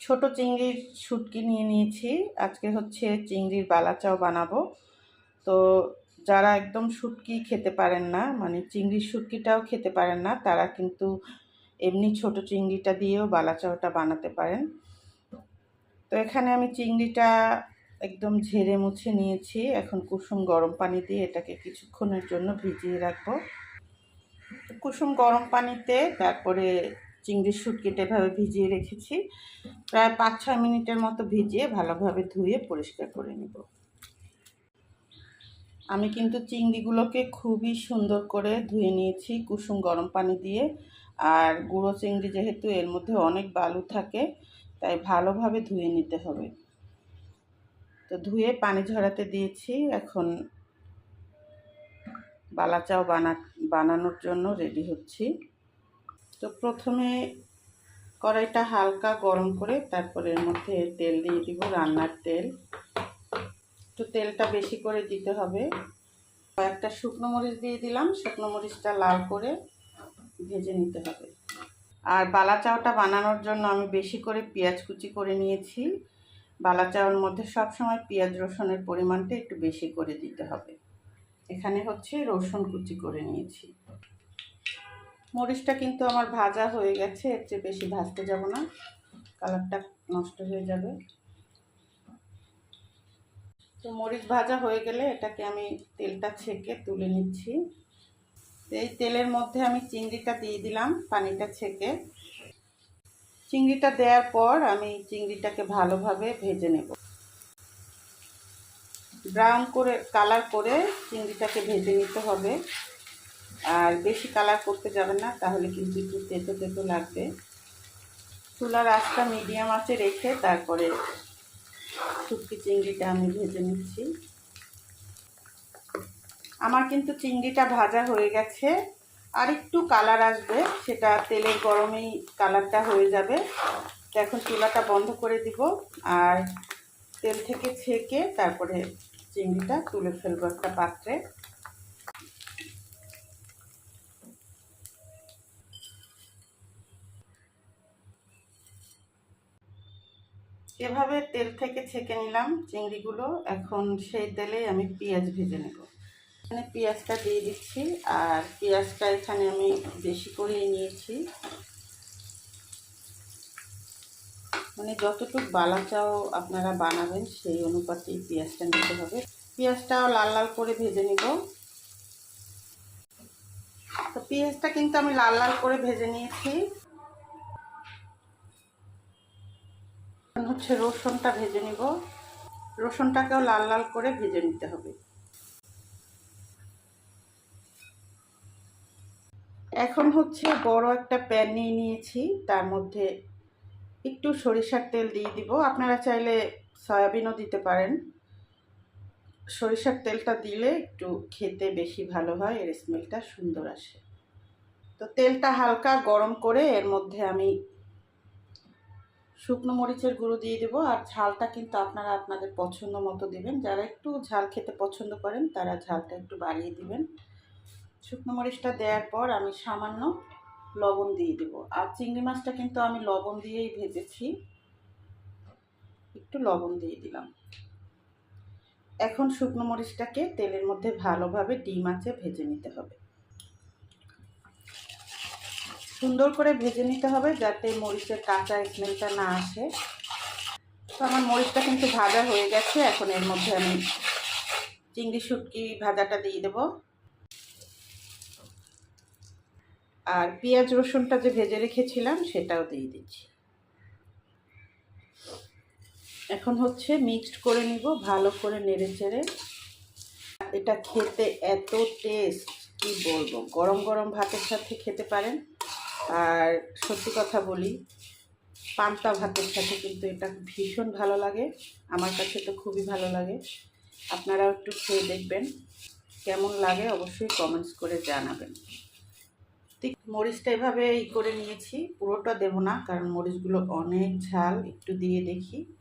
ছোট চিংড়ির শুটকি নিয়ে নিয়েছি। আজকে হচ্ছে চিংড়ির বালাচাও বানাবো। তো যারা একদম শুটকি খেতে পারেন না মানে চিংড়ির শুটকিটাও খেতে পারেন না, তারা কিন্তু এমনি ছোট চিংড়িটা দিয়েও বালাচাওটা বানাতে পারেন। তো এখানে আমি চিংড়িটা একদম ঝেড়ে মুছে নিয়েছি। এখন কুসুম গরম পানি দিয়ে এটাকে কিছুক্ষণের জন্য ভিজিয়ে রাখব। কুসুম গরম পানিতে তারপরে চিংড়ির শুটকিটা এভাবে ভিজিয়ে রেখেছি। প্রায় পাঁচ ছয় মিনিটের মতো ভিজিয়ে ভালোভাবে ধুয়ে পরিষ্কার করে নেব। আমি কিন্তু চিংড়িগুলোকে খুবই সুন্দর করে ধুয়ে নিয়েছি কুসুম গরম পানি দিয়ে। আর গুঁড়ো চিংড়ি যেহেতু এর মধ্যে অনেক বালু থাকে, তাই ভালোভাবে ধুয়ে নিতে হবে। তো ধুয়ে পানি ঝরাতে দিয়েছি। এখন বালাচাও বানা, বানানোর জন্য রেডি হচ্ছি। তো প্রথমে কড়াইটা হালকা গরম করে তারপরে এর মধ্যে তেল দিয়ে দিব রান্নার তেল। একটু তেলটা বেশি করে দিতে হবে। কয়েকটা শুকনো মরিচ দিয়ে দিলাম, শুকনো মরিচটা লাল করে ভেজে নিতে হবে। আর বালা চাওটা বানানোর জন্য আমি বেশি করে পেঁয়াজ কুচি করে নিয়েছি। বালা চাওয়ার মধ্যে সবসময় পেঁয়াজ রসুনের পরিমাণটা একটু বেশি করে দিতে হবে। এখানে হচ্ছে রসুন কুচি করে নিয়েছি। মরিচটা কিন্তু আমার ভাজা হয়ে গেছে, এর চেয়ে বেশি ভাজতে যাব না। কালারটা নষ্ট হয়ে যাবে। তো মরিচ ভাজা হয়ে গেলে এটাকে আমি তেলটা ছেঁকে তুলে নিচ্ছি। এই তেলের মধ্যে আমি চিংড়িটা দিয়ে দিলাম, পানিটা ছেঁকে। চিংড়িটা দেওয়ার পর আমি চিংড়িটাকে ভালোভাবে ভেজে নেব। ব্রাউন করে, কালার করে চিংড়িটাকে ভেজে নিতে হবে। আর বেশি কালার করতে যাবে না, তাহলে কিন্তু একটু তেতো তেতো লাগবে। চুলার আঁচটা মিডিয়াম আঁচে রেখে তারপরে শুটকি চিংড়িটা আমি ভেজে নিচ্ছি। আমার কিন্তু চিংড়িটা ভাজা হয়ে গেছে আর একটু কালার আসবে, সেটা তেলের গরমেই কালারটা হয়ে যাবে। এখন চুলাটা বন্ধ করে দিব আর তেল থেকে ছেঁকে তারপরে চিংড়িটা তুলে ফেলব একটা পাত্রে। এভাবে তেল থেকে ছেঁকে নিলাম চিংড়িগুলো। এখন সেই তেলে আমি পেঁয়াজ ভেজে নেব। এখানে পেঁয়াজটা দিয়ে দিচ্ছি, আর পেঁয়াজটা এখানে আমি বেশি করেই নিয়েছি। মানে যতটুকু বালা চাও আপনারা বানাবেন, সেই অনুপাতেই পেঁয়াজটা নিতে হবে। পেঁয়াজটাও লাল লাল করে ভেজে নিব। তো পেঁয়াজটা কিন্তু আমি লাল লাল করে ভেজে নিয়েছি। হচ্ছে রসুনটা ভেজে নিব। রসুনটাকেও লাল লাল করে ভেজে নিতে হবে। এখন হচ্ছে বড় একটা প্যান নিয়ে নিয়েছি, তার মধ্যে একটু সরিষার তেল দিয়ে দিব। আপনারা চাইলে সয়াবিনও দিতে পারেন। সরিষার তেলটা দিলে একটু খেতে বেশি ভালো হয়, এর স্মেলটা সুন্দর আসে। তো তেলটা হালকা গরম করে এর মধ্যে আমি শুকনো মরিচের গুঁড়ো দিয়ে দেবো আর ঝালটা কিন্তু আপনারা আপনাদের পছন্দ মতো দেবেন। যারা একটু ঝাল খেতে পছন্দ করেন, তারা ঝালটা একটু বাড়িয়ে দিবেন। শুকনো মরিচটা দেওয়ার পর আমি সামান্য লবণ দিয়ে দেব। আর চিংড়ি মাছটা কিন্তু আমি লবণ দিয়েই ভেজেছি। একটু লবণ দিয়ে দিলাম। এখন শুকনো মরিচটাকে তেলের মধ্যে ভালোভাবে ডিম আছে ভেজে নিতে হবে। সুন্দর করে ভেজে নিতে হবে যাতে মরিচের কাঁচা স্মেলটা না আসে। তো আমার মরিচটা কিন্তু ভাজা হয়ে গেছে, এখন এর মধ্যে আমি চিংড়ি শুটকি ভাজাটা দিয়ে দেব। আর পেঁয়াজ রসুনটা যে ভেজে রেখেছিলাম, সেটাও দিয়ে দিচ্ছি। এখন হচ্ছে মিক্সড করে নিব, ভালো করে নেড়ে চেড়ে এটা খেতে এত টেস্ট, কি বলব? গরম গরম ভাতের সাথে খেতে পারেন। আর সত্যি কথা বলি, পান্তা ভাতের সাথে কিন্তু এটা ভীষণ ভালো লাগে। আমার কাছে তো খুবই ভালো লাগে। আপনারাও একটু খেয়ে দেখবেন। কেমন লাগে অবশ্যই কমেন্টস করে জানাবেন। ঠিক, মরিচটা এভাবে ই করে নিয়েছি। পুরোটা দেব না, কারণ মরিচগুলো অনেক ঝাল। একটু দিয়ে দেখি।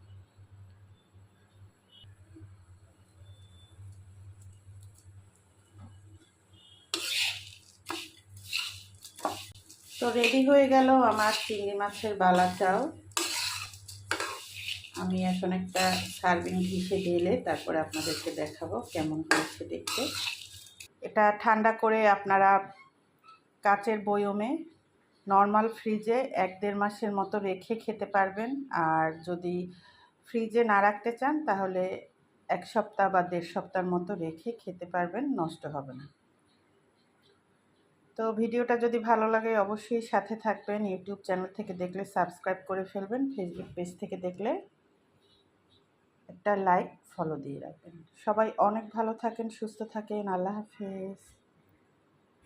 তো রেডি হয়ে গেল আমার চিংড়ি মাছের বালা চাও আমি এখন একটা সার্ভিং ডিশে ঢেলে তারপরে আপনাদেরকে দেখাবো কেমন হয়েছে দেখতে। এটা ঠান্ডা করে আপনারা কাচের বয়মে নর্মাল ফ্রিজে এক দেড় মাসের মতো রেখে খেতে পারবেন। আর যদি ফ্রিজে না রাখতে চান তাহলে এক সপ্তাহ বা দেড় সপ্তাহের মতো রেখে খেতে পারবেন, নষ্ট হবে না। তো ভিডিওটা যদি ভালো লাগে অবশ্যই সাথে থাকবেন। ইউটিউব চ্যানেল থেকে দেখলে সাবস্ক্রাইব করে ফেলবেন। ফেসবুক পেজ থেকে দেখলে একটা লাইক, ফলো দিয়ে রাখবেন। সবাই অনেক ভালো থাকেন, সুস্থ থাকেন। আল্লাহ হাফেজ।